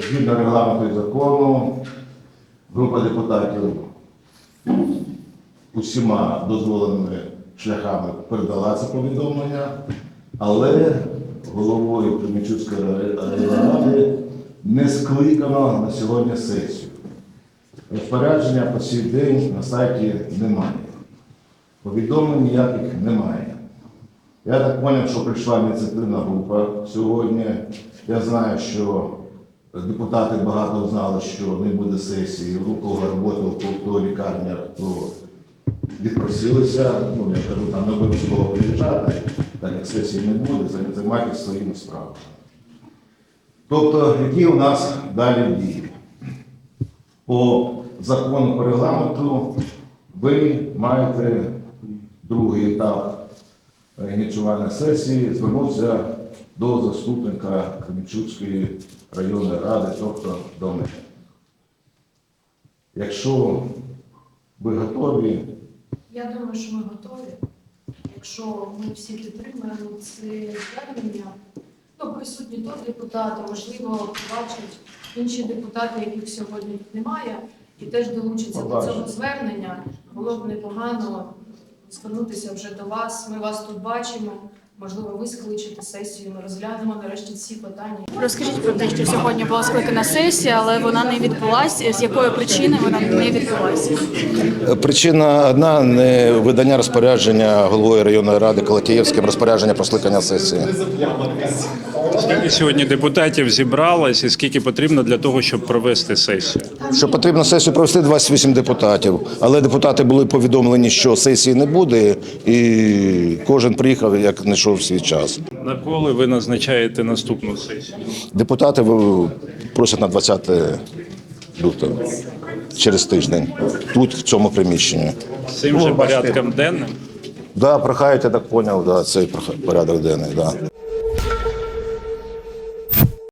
Згідно регламенту і закону, група депутатів усіма дозволеними шляхами передала це повідомлення, але головою Кременчуцької ради не скликано на сьогодні сесію. Розпорядження по цей день на сайті немає. Повідомлень ніяких немає. Я так зрозумів, що прийшла ініціативна група сьогодні. Я знаю, що депутати багато знали, що не буде сесії, у робота, у кого лікарня, то відпросилися, ну я кажу, там не обов'язково приїжджати, так як сесії не буде, зай- займайтеся своїми справами. Тобто, які у нас далі дії? По закону по регламенту ви маєте другий етап ініціювання сесії звернувся до заступника Кременчуцької районної ради, тобто до мене. Якщо ви готові, Я думаю, що ми готові. Якщо ми всі підтримаємо це звернення, то присутні тут депутати, можливо, побачать інші депутати, яких сьогодні немає, і теж долучаться до цього звернення. Було б непогано звернутися вже до вас. Ми вас тут бачимо. Можливо, ви скличете сесію. Ми розглянемо нарешті ці питання. Розкажіть про те, що сьогодні була скликана сесія, але вона не відбулася. З якої причини вона не відбулася? Причина одна не видання розпорядження головою районної ради Колотієвським розпорядження про скликання сесії. Скільки сьогодні депутатів зібралось і скільки потрібно для того, щоб провести сесію? Що потрібно сесію провести 28 депутатів, але депутати були повідомлені, що сесії не буде, і кожен приїхав, як знайшов свій час. На коли ви назначаєте наступну сесію? Депутати просять на 20 лютого через тиждень тут, в цьому приміщенні. З цим Ну, же порядком денним? Да, прохають, я так зрозумів, да, цей порядок денний. Да.